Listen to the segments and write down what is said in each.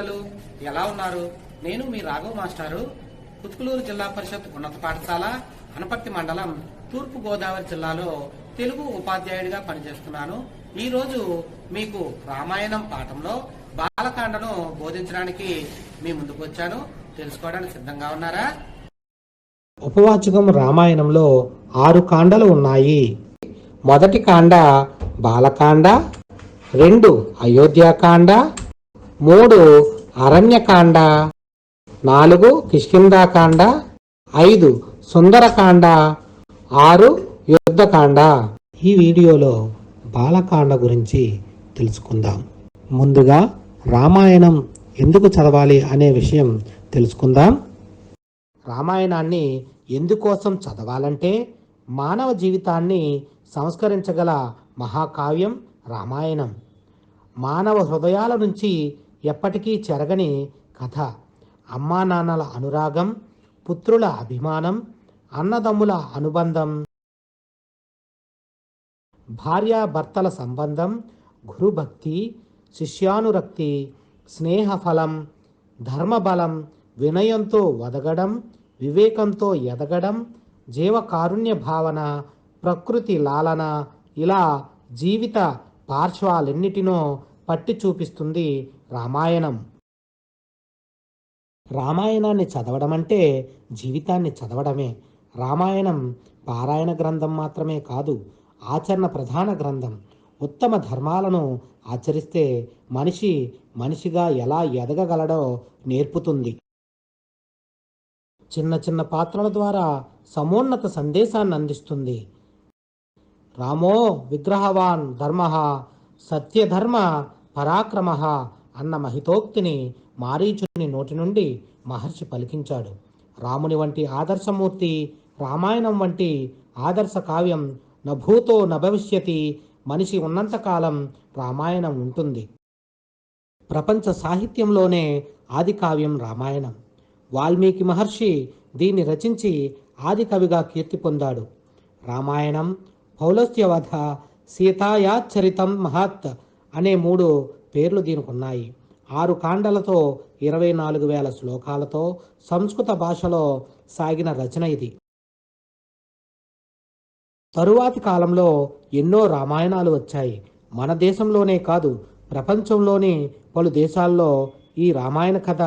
పిల్లలు ఎలా ఉన్నారు? నేను మీ రాఘవ్ మాస్టారు కుతుకులూరు జిల్లా పరిషత్ ఉన్నత పాఠశాల అనపర్తి మండలం తూర్పు గోదావరి జిల్లాలో తెలుగు ఉపాధ్యాయుడిగా పనిచేస్తున్నాను. ఈ రోజు మీకు రామాయణం పాఠంలో బాలకాండను బోధించడానికి మీ ముందుకు వచ్చాను. తెలుసుకోవడానికి సిద్ధంగా ఉన్నారా? ఉపవాచకం రామాయణంలో ఆరు కాండలు ఉన్నాయి. మొదటి కాండ బాలకాండ రెండు అయోధ్యాకాండ మూడు అరణ్యకాండ నాలుగు కిష్కిందాకాండ ఐదు సుందరకాండ ఆరు యుద్ధకాండ. ఈ వీడియోలో బాలకాండ గురించి తెలుసుకుందాం. ముందుగా రామాయణం ఎందుకు చదవాలి అనే విషయం తెలుసుకుందాం. రామాయణాన్ని ఎందుకోసం చదవాలంటే మానవ జీవితాన్ని సంస్కరించగల మహాకావ్యం రామాయణం. మానవ హృదయాల నుంచి ఎప్పటికీ చెరగని కథ. అమ్మా నాన్నల అనురాగం పుత్రుల అభిమానం అన్నదమ్ముల అనుబంధం భార్యాభర్తల సంబంధం గురుభక్తి శిష్యానురక్తి స్నేహఫలం ధర్మబలం వినయంతో వదగడం వివేకంతో ఎదగడం జీవకారుణ్య భావన ప్రకృతి లాలన ఇలా జీవిత పార్శ్వాలెన్నిటినో పట్టి చూపిస్తుంది రామాయణం. రామాయణాన్ని చదవడం అంటే జీవితాన్ని చదవడమే. రామాయణం పారాయణ గ్రంథం మాత్రమే కాదు ఆచరణ ప్రధాన గ్రంథం. ఉత్తమ ధర్మాలను ఆచరిస్తే మనిషి మనిషిగా ఎలా ఎదగగలడో నేర్పుతుంది. చిన్న చిన్న పాత్రల ద్వారా సమోన్నత సందేశాన్ని అందిస్తుంది. రామో విగ్రహవాన్ ధర్మ సత్యధర్మ పరాక్రమ అన్న మహితోక్తిని మారీచుని నోటి నుండి మహర్షి పలికించాడు. రాముని వంటి ఆదర్శమూర్తి రామాయణం వంటి ఆదర్శ కావ్యం నభూతో నభవిష్యతి మనిషి ఉన్నంతకాలం రామాయణం ఉంటుంది. ప్రపంచ సాహిత్యంలోనే ఆది కావ్యం రామాయణం. వాల్మీకి మహర్షి దీన్ని రచించి ఆది కవిగా కీర్తి పొందాడు. రామాయణం పౌలస్త్యవధ సీతాయాచరితం మహత్ అనే మూడు పేర్లు దీనికి ఉన్నాయి ఆరు కాండలతో ఇరవై నాలుగు వేల శ్లోకాలతో సంస్కృత భాషలో సాగిన రచన ఇది. తరువాతి కాలంలో ఎన్నో రామాయణాలు వచ్చాయి. మన దేశంలోనే కాదు ప్రపంచంలోని పలు దేశాల్లో ఈ రామాయణ కథ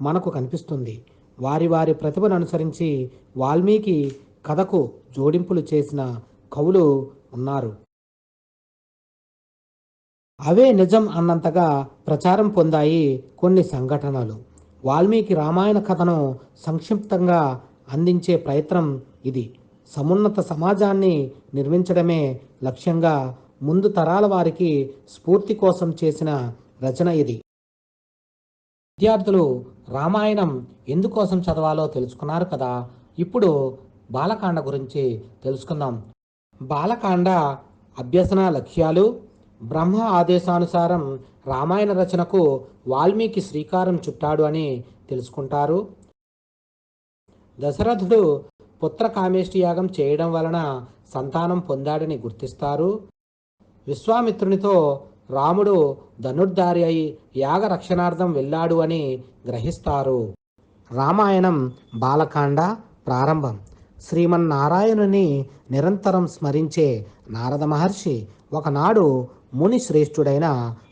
మనకు కనిపిస్తుంది. వారి వారి ప్రతిభను అనుసరించి వాల్మీకి కథకు జోడింపులు చేసిన కవులు ఉన్నారు. అవే నిజం అన్నంతగా ప్రచారం పొందాయి కొన్ని సంఘటనలు. వాల్మీకి రామాయణ కథను సంక్షిప్తంగా అందించే ప్రయత్నం ఇది. సమున్నత సమాజాన్ని నిర్మించడమే లక్ష్యంగా ముందు తరాల వారికి స్ఫూర్తి కోసం చేసిన రచన ఇది. విద్యార్థులు రామాయణం ఎందుకోసం చదవాలో తెలుసుకున్నారు కదా? ఇప్పుడు బాలకాండ గురించి తెలుసుకుందాం. బాలకాండ అభ్యసన లక్ష్యాలు బ్రహ్మ ఆదేశానుసారం రామాయణ రచనకు వాల్మీకి శ్రీకారం చుట్టాడు అని తెలుసుకుంటారు. దశరథుడు పుత్ర కామేష్టి యాగం చేయడం వలన సంతానం పొందాడని గుర్తిస్తారు. విశ్వామిత్రునితో రాముడు ధనుర్ధారి అయి యాగ రక్షణార్థం వెళ్ళాడు అని గ్రహిస్తారు. రామాయణం బాలకాండ ప్రారంభం. శ్రీమన్నారాయణుని నిరంతరం స్మరించే నారద మహర్షి ఒకనాడు ముని శ్రేష్ఠుడైన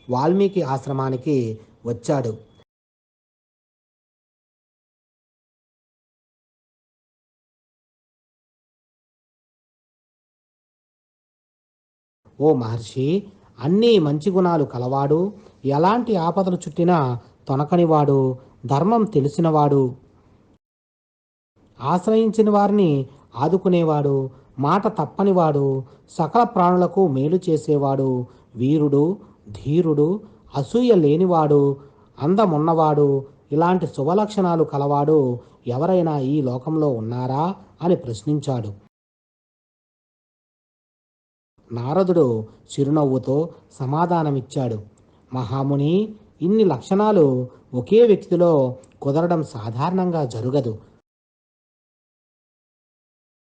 వాల్మీకి ఆశ్రమానికి వచ్చాడు. ఓ మహర్షి అన్నీ మంచి గుణాలు కలవాడు ఎలాంటి ఆపదలు చుట్టినా తొనకనివాడు ధర్మం తెలిసినవాడు. ఆశ్రయించిన వారిని ఆదుకునేవాడు మాట తప్పనివాడు సకల ప్రాణులకు మేలు చేసేవాడు వీరుడు ధీరుడు అసూయ లేనివాడు అందమున్నవాడు ఇలాంటి శుభలక్షణాలు కలవాడు ఎవరైనా ఈ లోకంలో ఉన్నారా అని ప్రశ్నించాడు. నారదుడు చిరునవ్వుతో సమాధానమిచ్చాడు. మహాముని ఇన్ని లక్షణాలు ఒకే వ్యక్తిలో కుదరడం సాధారణంగా జరగదు.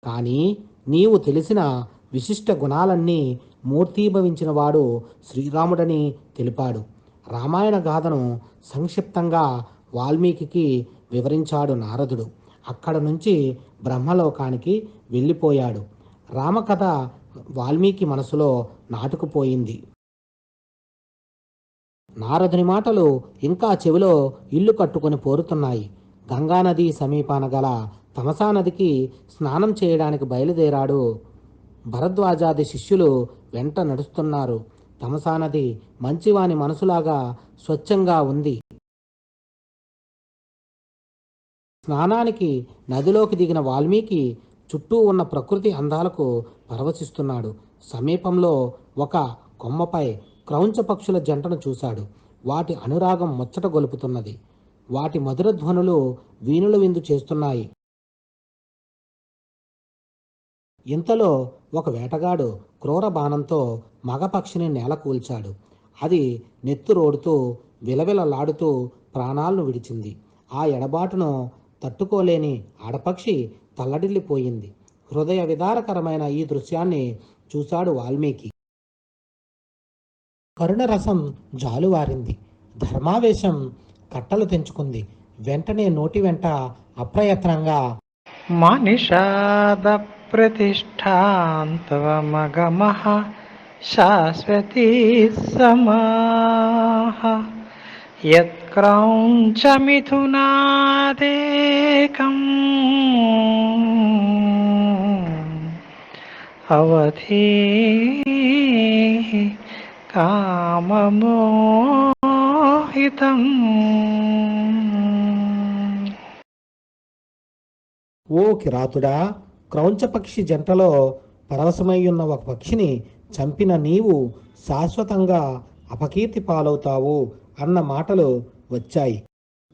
కానీ నీవు తెలిసిన విశిష్ట గుణాలన్నీ మూర్తీభవించిన వాడు శ్రీరాముడని తెలిపాడు. రామాయణ గాథను సంక్షిప్తంగా వాల్మీకి వివరించాడు నారదుడు. అక్కడ నుంచి బ్రహ్మలోకానికి వెళ్ళిపోయాడు. రామకథ వాల్మీకి మనసులో నాటుకుపోయింది. నారదుని మాటలు ఇంకా చెవిలో ఇల్లు కట్టుకొని పోరుతున్నాయి. గంగానది సమీపాన గల తమసా నదికి స్నానం చేయడానికి బయలుదేరాడు భరద్వాజాది శిష్యులు వెంట నడుస్తున్నారు? తమసా నది మంచివాని మనసులాగా స్వచ్ఛంగా ఉంది. స్నానానికి నదిలోకి దిగిన వాల్మీకి చుట్టూ ఉన్న ప్రకృతి అందాలకు పరవశిస్తున్నాడు. సమీపంలో ఒక కొమ్మపై క్రౌంచ పక్షుల జంటను చూశాడు. వాటి అనురాగం ముచ్చట గొలుపుతున్నది. వాటి మధుర ధ్వనులు వీణుల విందు చేస్తున్నాయి. ఇంతలో ఒక వేటగాడు క్రూర బాణంతో మగపక్షిని నేల కూల్చాడు. అది నెత్తురోడుతూ విలవిలలాడుతూ ప్రాణాలను విడిచింది. ఆ ఎడబాటును తట్టుకోలేని ఆడపక్షి తల్లడిల్లిపోయింది. హృదయ విదారకరమైన ఈ దృశ్యాన్ని చూశాడు వాల్మీకి. కరుణరసం జాలువారింది. ధర్మావేశం కట్టలు తెంచుకుంది. వెంటనే నోటి వెంట అప్రయత్నంగా మనిషాద ప్రతిష్టాంతవ మగమః శాశ్వతీ సమాః యత్క్రౌంచమిథునాదేకం. అవధీ కామమోహితం. ఓ కిరాతుడా క్రౌంచపక్షి జంటలో పరవశమై ఉన్న ఒక పక్షిని చంపిన నీవు శాశ్వతంగా అపకీర్తి పాలవుతావు అన్న మాటలు వచ్చాయి.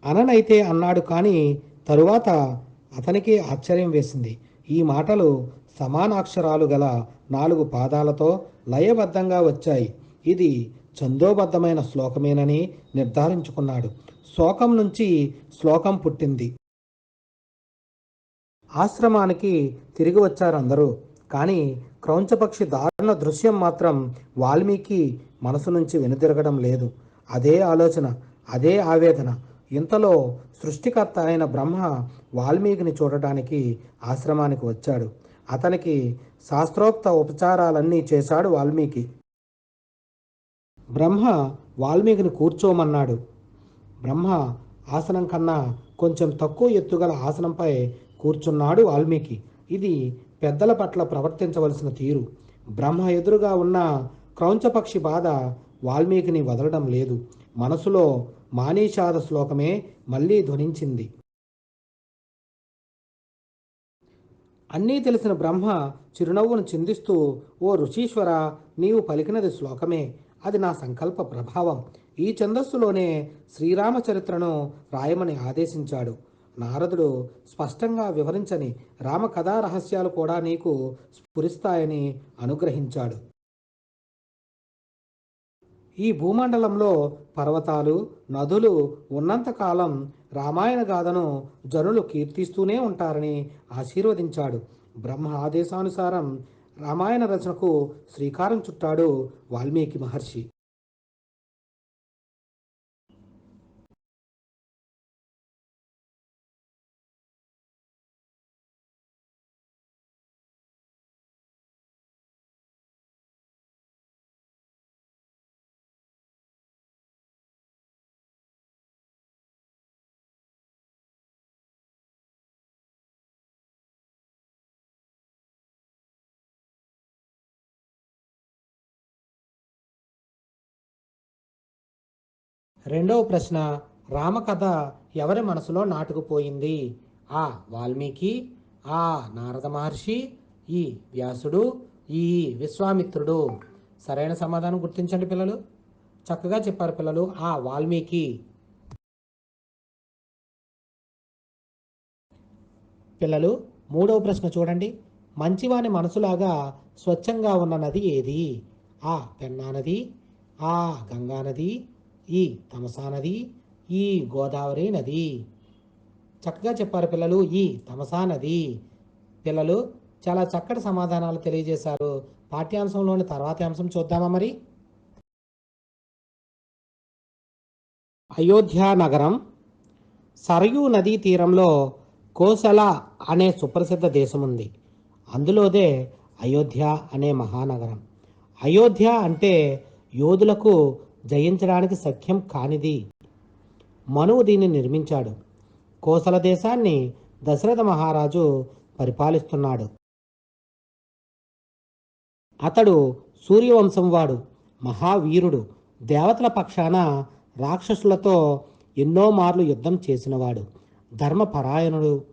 అననైతే అన్నాడు కానీ తరువాత అతనికి ఆశ్చర్యం వేసింది. ఈ మాటలు సమానాక్షరాలు గల నాలుగు పాదాలతో లయబద్ధంగా వచ్చాయి. ఇది చందోబద్ధమైన శ్లోకమేనని నిర్ధారించుకున్నాడు. శ్లోకం నుంచి శ్లోకం పుట్టింది. ఆశ్రమానికి తిరిగి వచ్చారు అందరూ. కానీ క్రౌంచపక్షి దారుణ దృశ్యం మాత్రం వాల్మీకి మనసు నుంచి వెనుతిరగడం లేదు. అదే ఆలోచన అదే ఆవేదన. ఇంతలో సృష్టికర్త అయిన బ్రహ్మ వాల్మీకిని చూడటానికి ఆశ్రమానికి వచ్చాడు. అతనికి శాస్త్రోక్త ఉపచారాలన్నీ చేశాడు వాల్మీకి. బ్రహ్మ వాల్మీకిని కూర్చోమన్నాడు. బ్రహ్మ ఆసనం కన్నా కొంచెం తక్కువ ఎత్తుగల ఆసనంపై కూర్చున్నాడు వాల్మీకి. ఇది పెద్దల పట్ల ప్రవర్తించవలసిన తీరు. బ్రహ్మ ఎదురుగా ఉన్న క్రౌంచపక్షి బాధ వాల్మీకిని వదలడం లేదు. మనసులో మానీషాద శ్లోకమే మళ్ళీ ధ్వనించింది. అన్నీ తెలిసిన బ్రహ్మ చిరునవ్వును చిందిస్తూ ఓ ఋషీశ్వర నీవు పలికినది శ్లోకమే. అది నా సంకల్ప ప్రభావం. ఈ ఛందస్సులోనే శ్రీరామచరిత్రను రాయమని ఆదేశించాడు. నారదుడు స్పష్టంగా వివరించని రామకథా రహస్యాలు కూడా నీకు స్ఫురిస్తాయని అనుగ్రహించాడు. ఈ భూమండలంలో పర్వతాలు నదులు ఉన్నంతకాలం రామాయణ గాథను జనులు కీర్తిస్తూనే ఉంటారని ఆశీర్వదించాడు. బ్రహ్మ ఆదేశానుసారం రామాయణ రచనకు శ్రీకారం చుట్టాడు వాల్మీకి మహర్షి. రెండవ ప్రశ్న రామకథ ఎవరి మనసులో నాటుకుపోయింది? ఆ వాల్మీకి ఆ నారద మహర్షి ఈ వ్యాసుడు ఈ విశ్వామిత్రుడు. సరైన సమాధానం గుర్తించండి పిల్లలు. చక్కగా చెప్పారు పిల్లలు ఆ వాల్మీకి. పిల్లలు మూడవ ప్రశ్న చూడండి. మంచివాని మనసులాగా స్వచ్ఛంగా ఉన్న నది ఏది? ఆ పెన్నా నది ఆ గంగా నది ఈ తమసా నది ఈ గోదావరి నది. చక్కగా చెప్పారు పిల్లలు ఈ తమసా నది. పిల్లలు చాలా చక్కటి సమాధానాలు తెలియజేశారు. పాఠ్యాంశంలోని తర్వాతి అంశం చూద్దామా మరి? అయోధ్య నగరం సరయూ నదీ తీరంలో కోసల అనే సుప్రసిద్ధ దేశం ఉంది అందులోదే అయోధ్య అనే మహానగరం. అయోధ్య అంటే యోధులకు జయించడానికి సఖ్యం కానిది. మనువు దీన్ని నిర్మించాడు. కోసల దేశాన్ని దశరథ మహారాజు పరిపాలిస్తున్నాడు. అతడు సూర్యవంశం వాడు మహావీరుడు. దేవతల పక్షాన రాక్షసులతో ఎన్నో మార్లు యుద్ధం చేసినవాడు. ధర్మపరాయణుడు.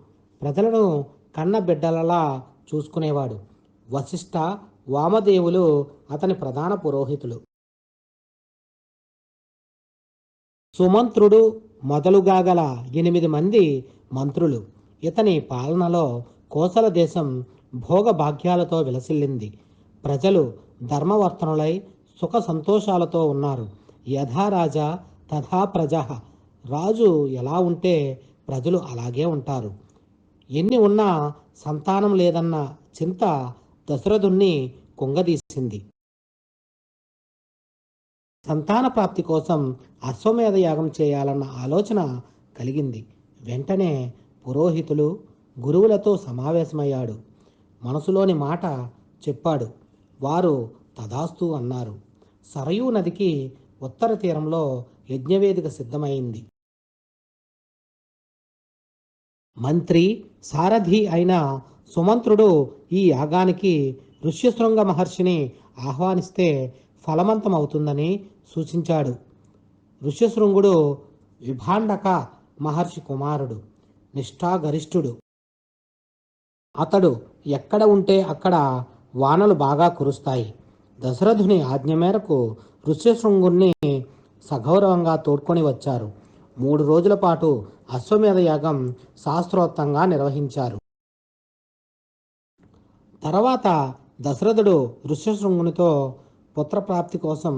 ప్రజలను కన్నబిడ్డలలా చూసుకునేవాడు. వశిష్ఠ వామదేవులు అతని ప్రధాన పురోహితులు. సుమంత్రుడు మొదలుగా గల ఎనిమిది మంది మంత్రులు. ఇతని పాలనలో కోసల దేశం భోగభాగ్యాలతో విలసిల్లింది. ప్రజలు ధర్మవర్తనులై సుఖ సంతోషాలతో ఉన్నారు. యథారాజా తథా ప్రజ. రాజు ఎలా ఉంటే ప్రజలు అలాగే ఉంటారు. ఎన్ని ఉన్నా సంతానం లేదన్న చింత దశరథుణ్ణి కుంగదీసింది. సంతాన ప్రాప్తి కోసం అశ్వమేధ యాగం చేయాలన్న ఆలోచన కలిగింది. వెంటనే పురోహితులు గురువులతో సమావేశమయ్యాడు. మనసులోని మాట చెప్పాడు. వారు తదాస్తు అన్నారు. సరయూ నదికి ఉత్తర తీరంలో యజ్ఞవేదిక సిద్ధమైంది. మంత్రి సారథి అయిన సుమంత్రుడు ఈ యాగానికి ఋష్యశృంగ మహర్షిని ఆహ్వానిస్తే ఫలవంతమవుతుందని సూచించాడు. ఋష్యశృంగుడు విభాండక మహర్షి కుమారుడు నిష్ఠాగరిష్ఠుడు. అతడు ఎక్కడ ఉంటే అక్కడ వానలు బాగా కురుస్తాయి. దశరథుని ఆజ్ఞ మేరకు ఋష్యశృంగుణ్ణి సగౌరవంగా తోడ్కొని వచ్చారు. మూడు రోజుల పాటు అశ్వమేధ యాగం శాస్త్రోక్తంగా నిర్వహించారు. తర్వాత దశరథుడు ఋష్యశృంగునితో పుత్రప్రాప్తి కోసం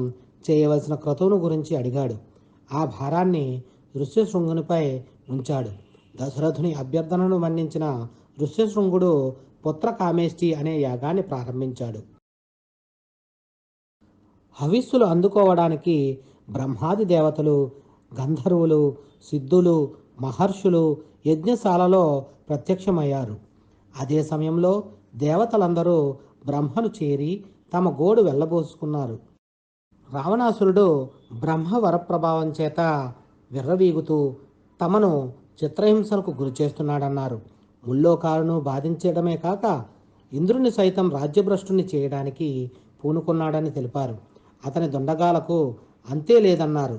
చేయవలసిన క్రతువును గురించి అడిగాడు. ఆ భారాన్ని ఋష్యశృంగునిపై ఉంచాడు. దశరథుని అభ్యర్థనను మన్నించిన ఋష్యశృంగుడు పుత్ర కామేష్టి అనే యాగాన్ని ప్రారంభించాడు. హవిస్సులు అందుకోవడానికి బ్రహ్మాది దేవతలు గంధర్వులు సిద్ధులు మహర్షులు యజ్ఞశాలలో ప్రత్యక్షమయ్యారు. అదే సమయంలో దేవతలందరూ బ్రహ్మను చేరి తమ గోడు వెళ్ళబోసుకున్నారు. రావణాసురుడు బ్రహ్మ వరప్రభావం చేత విర్రవీగుతూ తమను చిత్రహింసలకు గురి చేస్తున్నాడన్నారు ముల్లోకాలను బాధించడమే కాక ఇంద్రుని సైతం రాజ్యభ్రష్టుని చేయడానికి పూనుకున్నాడని తెలిపారు. అతని దొండగాలకు అంతే లేదన్నారు.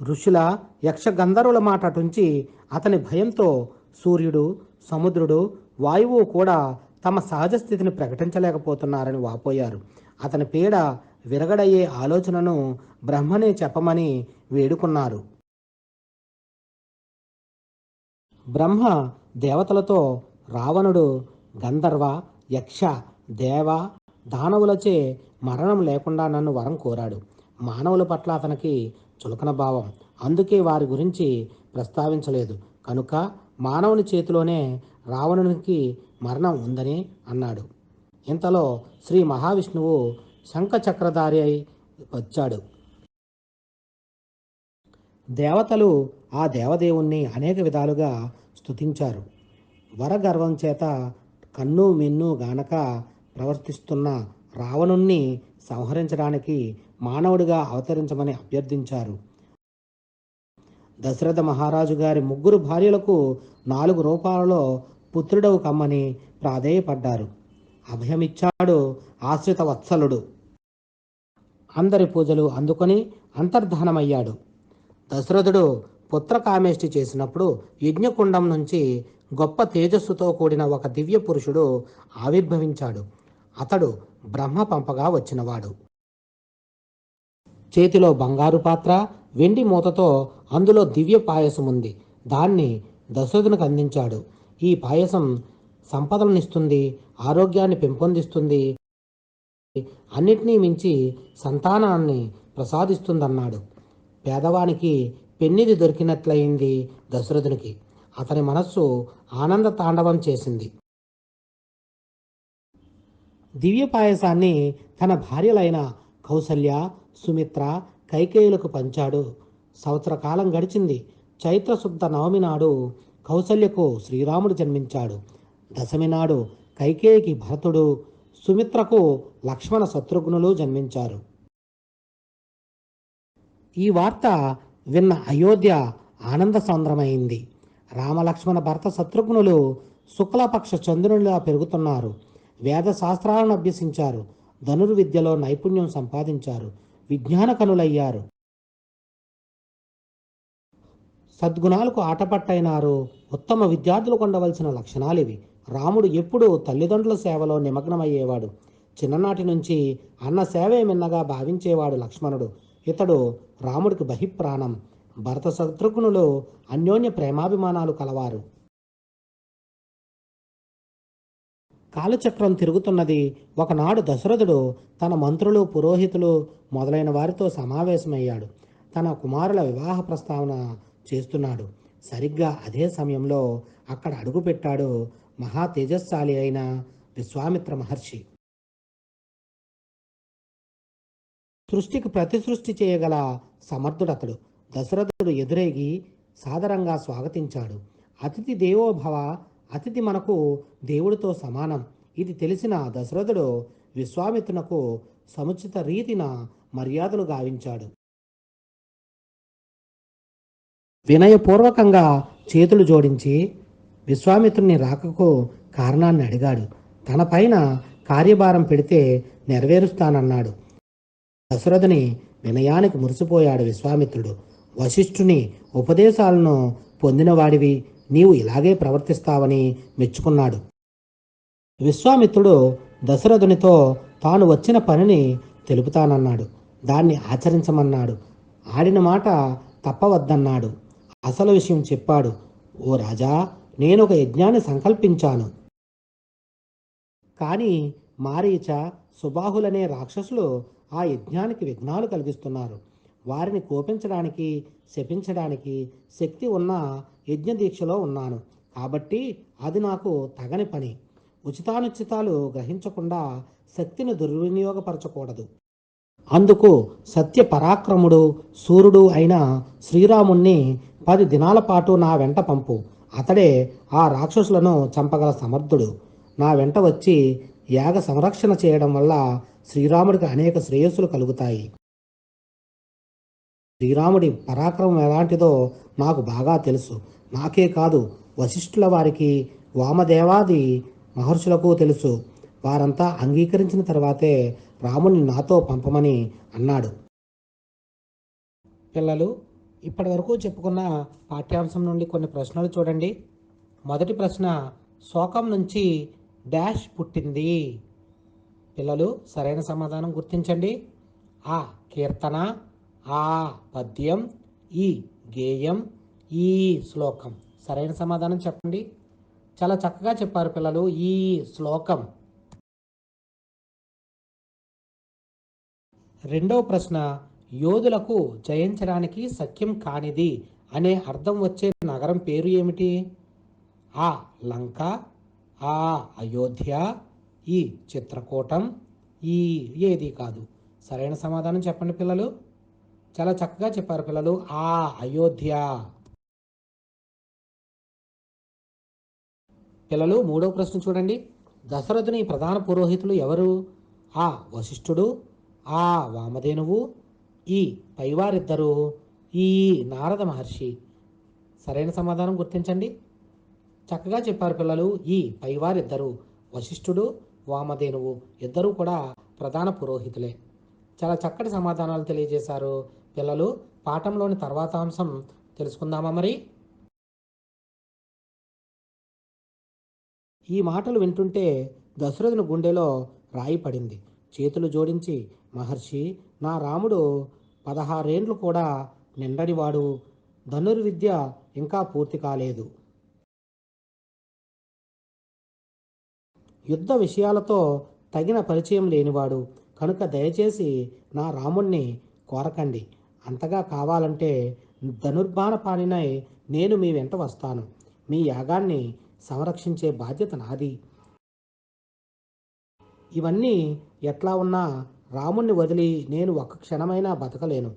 ఋషుల యక్ష గంధర్వుల మాట అటుంచి అతని భయంతో సూర్యుడు సముద్రుడు వాయువు కూడా తమ సహజ స్థితిని ప్రకటించలేకపోతున్నారని వాపోయారు. అతని పీడ విరగడయ్యే ఆలోచనను బ్రహ్మనే చెప్పమని వేడుకున్నారు. బ్రహ్మ దేవతలతో రావణుడు గంధర్వ యక్ష దేవ దానవులచే మరణం లేకుండా నన్ను వరం కోరాడు. మానవుల పట్ల అతనికి చులకన భావం. అందుకే వారి గురించి ప్రస్తావించలేదు. కనుక మానవుని చేతిలోనే రావణునికి మరణం ఉందని అన్నాడు. ఇంతలో శ్రీ మహావిష్ణువు శంఖచక్రధారి అయి వచ్చాడు. దేవతలు ఆ దేవదేవుణ్ణి అనేక విధాలుగా స్తుతించారు. వరగర్వం చేత కన్ను మిన్ను గానక ప్రవర్తిస్తున్న రావణుణ్ణి సంహరించడానికి మానవుడిగా అవతరించమని అభ్యర్థించారు. దశరథ మహారాజు గారి ముగ్గురు భార్యలకు నాలుగు రూపాలలో పుత్రుడవు కమ్మని ప్రాధేయపడ్డారు. అభయమిచ్చాడు ఆశ్రిత వత్సలుడు. అందరి పూజలు అందుకొని అంతర్ధానమయ్యాడు. దశరథుడు పుత్రకామేష్టి చేసినప్పుడు యజ్ఞకుండం నుంచి గొప్ప తేజస్సుతో కూడిన ఒక దివ్య పురుషుడు ఆవిర్భవించాడు. అతడు బ్రహ్మ పంపగా వచ్చినవాడు. చేతిలో బంగారు పాత్ర వెండి మూతతో అందులో దివ్య పాయసం ఉంది దాన్ని దశరథునికి అందించాడు. ఈ పాయసం సంపదలనిస్తుంది ఆరోగ్యాన్ని పెంపొందిస్తుంది. అన్నిటినీ మించి సంతానాన్ని ప్రసాదిస్తుందన్నాడు. పేదవానికి పెన్నిది దొరికినట్లయింది దశరథునికి. అతని మనస్సు ఆనంద తాండవం చేసింది. దివ్య పాయసాన్ని తన భార్యలైన కౌసల్య సుమిత్ర కైకేయులకు పంచాడు. సంవత్సర కాలం గడిచింది. చైత్రశుద్ధ నవమి నాడు కౌసల్యకు శ్రీరాముడు జన్మించాడు. దశమి నాడు కైకేయికి భరతుడు సుమిత్రకు లక్ష్మణ శత్రుఘ్నులు జన్మించారు. ఈ వార్త విన్న అయోధ్య ఆనంద సాంద్రమైంది. రామలక్ష్మణ భరత శత్రుఘ్నులు శుక్లపక్ష చంద్రునిలా పెరుగుతున్నారు. వేద శాస్త్రాలను అభ్యసించారు. ధనుర్విద్యలో నైపుణ్యం సంపాదించారు. విజ్ఞాన కనులయ్యారు. సద్గుణాలకు ఆటపట్టైనారు. ఉత్తమ విద్యార్థులు ఉండవలసిన లక్షణాలివి. రాముడు ఎప్పుడూ తల్లిదండ్రుల సేవలో నిమగ్నమయ్యేవాడు. చిన్ననాటి నుంచి అన్న సేవే మిన్నగా భావించేవాడు లక్ష్మణుడు. ఇతడు రాముడికి బహిప్రాణం. భరత శత్రుఘ్నులు అన్యోన్య ప్రేమాభిమానాలు కలవారు. కాలచక్రం తిరుగుతున్నది. ఒకనాడు దశరథుడు తన మంత్రులు పురోహితులు మొదలైన వారితో సమావేశమయ్యాడు. తన కుమారుల వివాహ ప్రస్తావన చేస్తున్నాడు. సరిగ్గా అదే సమయంలో అక్కడ అడుగుపెట్టాడు మహా తేజస్శాలి అయిన విశ్వామిత్ర మహర్షి. సృష్టికి ప్రతి సృష్టి చేయగల సమర్థుడతడు. దశరథుడు ఎదురేగి సాదరంగా స్వాగతించాడు. అతిథి దేవోభవ అతిథి మనకు దేవుడితో సమానం. ఇది తెలిసిన దశరథుడు విశ్వామిత్రునకు సముచిత రీతిన మర్యాదలు గావించాడు. వినయపూర్వకంగా చేతులు జోడించి విశ్వామిత్రుని రాకకు కారణాన్ని అడిగాడు. తన పైన కార్యభారం పెడితే నెరవేరుస్తానన్నాడు. దశరథుని వినయానికి మురిసిపోయాడు విశ్వామిత్రుడు. వశిష్ఠుని ఉపదేశాలను పొందినవాడివి నీవు ఇలాగే ప్రవర్తిస్తావని మెచ్చుకున్నాడు. విశ్వామిత్రుడు దశరథునితో తాను వచ్చిన పనిని తెలుపుతానన్నాడు. దాన్ని ఆచరించమన్నాడు. ఆడిన మాట తప్పవద్దన్నాడు. అసలు విషయం చెప్పాడు. ఓ రాజా నేను ఒక యజ్ఞాన్ని సంకల్పించాను. కానీ మారీచ సుబాహులనే రాక్షసులు ఆ యజ్ఞానికి విఘ్నాలు కలిగిస్తున్నారు. వారిని కోపించడానికి శపించడానికి శక్తి ఉన్న యజ్ఞ దీక్షలో ఉన్నాను. కాబట్టి అది నాకు తగని పని. ఉచితానుచితాలు గ్రహించకుండా శక్తిని దుర్వినియోగపరచకూడదు. అందుకు సత్య పరాక్రముడు సూర్యుడు అయిన శ్రీరాముణ్ణి పది దినాల పాటు నా వెంట పంపు. అతడే ఆ రాక్షసులను చంపగల సమర్థుడు. నా వెంట వచ్చి యాగ సంరక్షణ చేయడం వల్ల శ్రీరాముడికి అనేక శ్రేయస్సులు కలుగుతాయి. శ్రీరాముడి పరాక్రమం ఎలాంటిదో నాకు బాగా తెలుసు. నాకే కాదు వశిష్ఠుల వారికి వామదేవాది మహర్షులకు తెలుసు. వారంతా అంగీకరించిన తర్వాతే రాముని నాతో పంపమని అన్నాడు. పిల్లలు ఇప్పటి వరకు చెప్పుకున్న పాఠ్యాంశం నుండి కొన్ని ప్రశ్నలు చూడండి. మొదటి ప్రశ్న శోకం నుంచి డాష్ పుట్టింది. పిల్లలు సరైన సమాధానం గుర్తించండి. ఆ కీర్తన ఆ పద్యం ఈ గేయం ఈ శ్లోకం. సరైన సమాధానం చెప్పండి. చాలా చక్కగా చెప్పారు పిల్లలు ఈ శ్లోకం. రెండవ ప్రశ్న యోధులకు జయించడానికి సఖ్యం కానిది అనే అర్థం వచ్చే నగరం పేరు ఏమిటి? ఆ లంక ఆ అయోధ్య ఈ చిత్రకూటం ఈ ఏది కాదు. సరైన సమాధానం చెప్పండి పిల్లలు. చాలా చక్కగా చెప్పారు పిల్లలు. ఆ అయోధ్య. పిల్లలు మూడవ ప్రశ్న చూడండి. దశరథుని ప్రధాన పురోహితులు ఎవరు? ఆ వశిష్ఠుడు ఆ వామధేనువు ఈ పైవారిద్దరూ ఈ నారద మహర్షి. సరైన సమాధానం గుర్తించండి. చక్కగా చెప్పారు పిల్లలు ఈ పైవారిద్దరూ వశిష్ఠుడు వామధేనువు ఇద్దరూ కూడా ప్రధాన పురోహితులే. చాలా చక్కటి సమాధానాలు తెలియజేశారు పిల్లలు. పాఠంలోని తర్వాత అంశం తెలుసుకుందామా మరి? ఈ మాటలు వింటుంటే దశరథుని గుండెలో రాయి పడింది. చేతులు జోడించి మహర్షి నా రాముడు పదహారేండ్లు కూడా నిండడివాడు ధనుర్విద్య ఇంకా పూర్తి కాలేదు. యుద్ధ విషయాలతో తగిన పరిచయం లేనివాడు. కనుక దయచేసి నా రాముణ్ణి కోరకండి. అంతగా కావాలంటే ధనుర్బాణ పాణినై నేను మీ వెంట వస్తాను. మీ యాగాన్ని సంరక్షించే బాధ్యత నాది. ఇవన్నీ ఎట్లా ఉన్నా రాముణ్ణి వదిలి నేను ఒక్క క్షణమైనా బతకలేను.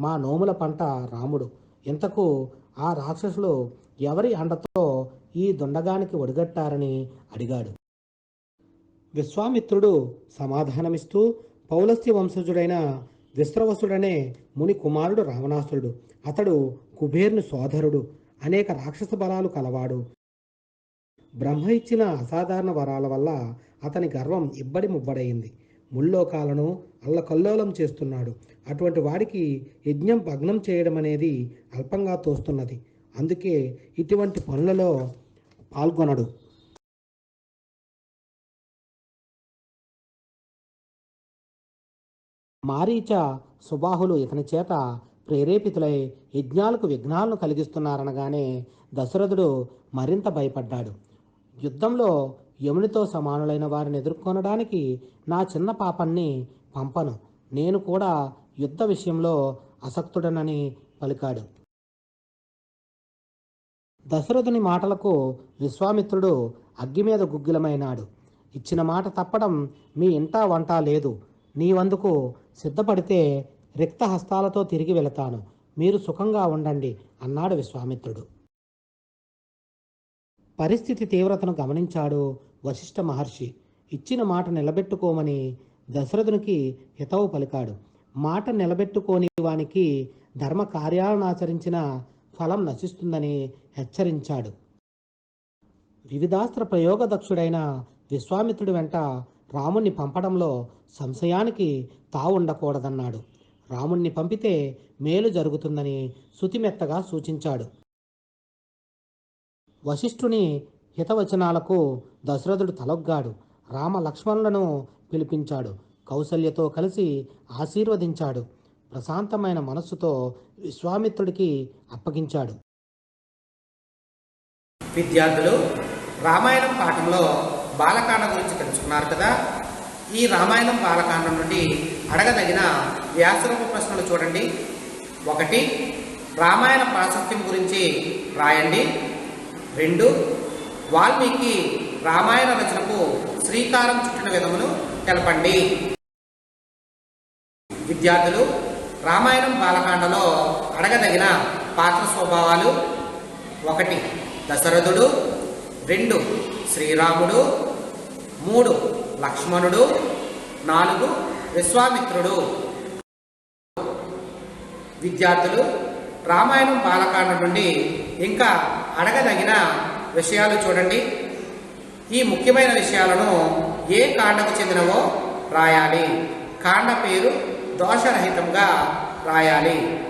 మా నోముల పంట రాముడు. ఇంతకు ఆ రాక్షసులు ఎవరి అండతో ఈ దుండగానికి ఒడిగట్టారని అడిగాడు. విశ్వామిత్రుడు సమాధానమిస్తూ పౌలస్త్య వంశజుడైన విశ్రవసుడనే ముని కుమారుడు రావణాసురుడు. అతడు కుబేర్ని సోదరుడు. అనేక రాక్షస బలాలు కలవాడు. బ్రహ్మ ఇచ్చిన అసాధారణ వరాల వల్ల అతని గర్వం ఇబ్బడి ముబ్బడయింది. ముల్లోకాలను అల్లకల్లోలం చేస్తున్నాడు. అటువంటి వాడికి యజ్ఞం భగ్నం చేయడం అనేది అల్పంగా తోస్తున్నది. అందుకే ఇటువంటి పనులలో పాల్గొనడు. మారీచ సుబాహులు ఇతని చేత ప్రేరేపితులై యజ్ఞాలకు విఘ్నాలను కలిగిస్తున్నారనగానే దశరథుడు మరింత భయపడ్డాడు. యుద్ధంలో యమునితో సమానులైన వారిని ఎదుర్కొనడానికి నా చిన్న పాపన్ని పంపను. నేను కూడా యుద్ధ విషయంలో అసక్తుడనని పలికాడు. దశరథుని మాటలకు విశ్వామిత్రుడు అగ్గి మీద గుగ్గిలమైనాడు. ఇచ్చిన మాట తప్పడం మీ ఇంటా వంట లేదు. నీవందుకు సిద్ధపడితే రిక్త హస్తాలతో తిరిగి వెళతాను. మీరు సుఖంగా ఉండండి అన్నాడు విశ్వామిత్రుడు. పరిస్థితి తీవ్రతను గమనించాడు వశిష్ఠ మహర్షి. ఇచ్చిన మాట నిలబెట్టుకోమని దశరథునికి హితవు పలికాడు. మాట నిలబెట్టుకోని వానికి ధర్మ కార్యాలను ఆచరించిన ఫలం నశిస్తుందని హెచ్చరించాడు. వివిధాస్త్ర ప్రయోగదక్షుడైన విశ్వామిత్రుడి వెంట రాముణ్ణి పంపడంలో సంశయానికి తావుండకూడదన్నాడు. రాముణ్ణి పంపితే మేలు జరుగుతుందని శుతిమెత్తగా సూచించాడు. వశిష్ఠుని హితవచనాలకు దశరథుడు తలొగ్గాడు. రామ లక్ష్మణులను పిలిపించాడు. కౌసల్యతో కలిసి ఆశీర్వదించాడు. ప్రశాంతమైన మనస్సుతో విశ్వామిత్రుడికి అప్పగించాడు. విద్యార్థులు రామాయణం పాఠంలో బాలకాండ గురించి తెలుసుకున్నారు కదా? ఈ రామాయణం బాలకాండం నుండి అడగదగిన వ్యాసరూప ప్రశ్నలు చూడండి. ఒకటి రామాయణ ప్రాశస్త్యం గురించి రాయండి. రెండు వాల్మీకి రామాయణ రచనకు శ్రీకారం చుట్టిన విధమును తెలపండి. విద్యార్థులు రామాయణం బాలకాండలో అడగదగిన పాత్ర స్వభావాలు ఒకటి దశరథుడు రెండు శ్రీరాముడు మూడు లక్ష్మణుడు నాలుగు విశ్వామిత్రుడు. విద్యార్థులు రామాయణం బాలకాండ నుండి ఇంకా అడగదగిన విషయాలు చూడండి. ఈ ముఖ్యమైన విషయాలను ఏ కాండకు చెందినవో రాయాలి. కాండ పేరు దోషరహితంగా రాయాలి.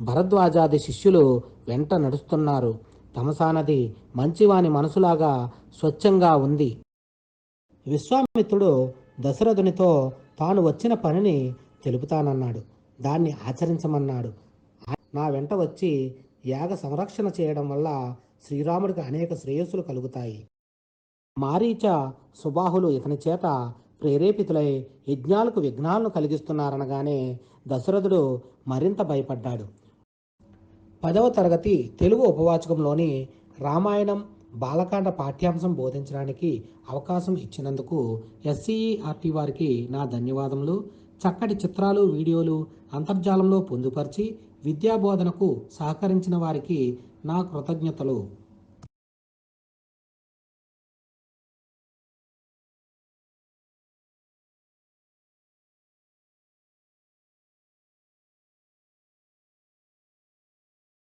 భరద్వాజాది శిష్యులు వెంట నడుస్తున్నారు. తమసానది మంచివాని మనసులాగా స్వచ్ఛంగా ఉంది. విశ్వామిత్రుడు దశరథునితో తాను వచ్చిన పనిని తెలుపుతానన్నాడు. దాన్ని ఆచరించమన్నాడు. నా వెంట వచ్చి యాగ సంరక్షణ చేయడం వల్ల శ్రీరాముడికి అనేక శ్రేయస్సులు కలుగుతాయి. మారీచ సుబాహులు ఇతని చేత ప్రేరేపితులై యజ్ఞాలకు విఘ్నాలను కలిగిస్తున్నారనగానే దశరథుడు మరింత భయపడ్డాడు. పదవ తరగతి తెలుగు ఉపవాచకంలోని రామాయణం బాలకాండ పాఠ్యాంశం బోధించడానికి అవకాశం ఇచ్చినందుకు ఎస్సీఈఆర్టీ వారికి నా ధన్యవాదములు. చక్కటి చిత్రాలు వీడియోలు అంతర్జాలంలో పొందుపరిచి విద్యాబోధనకు సహకరించిన వారికి నా కృతజ్ఞతలు.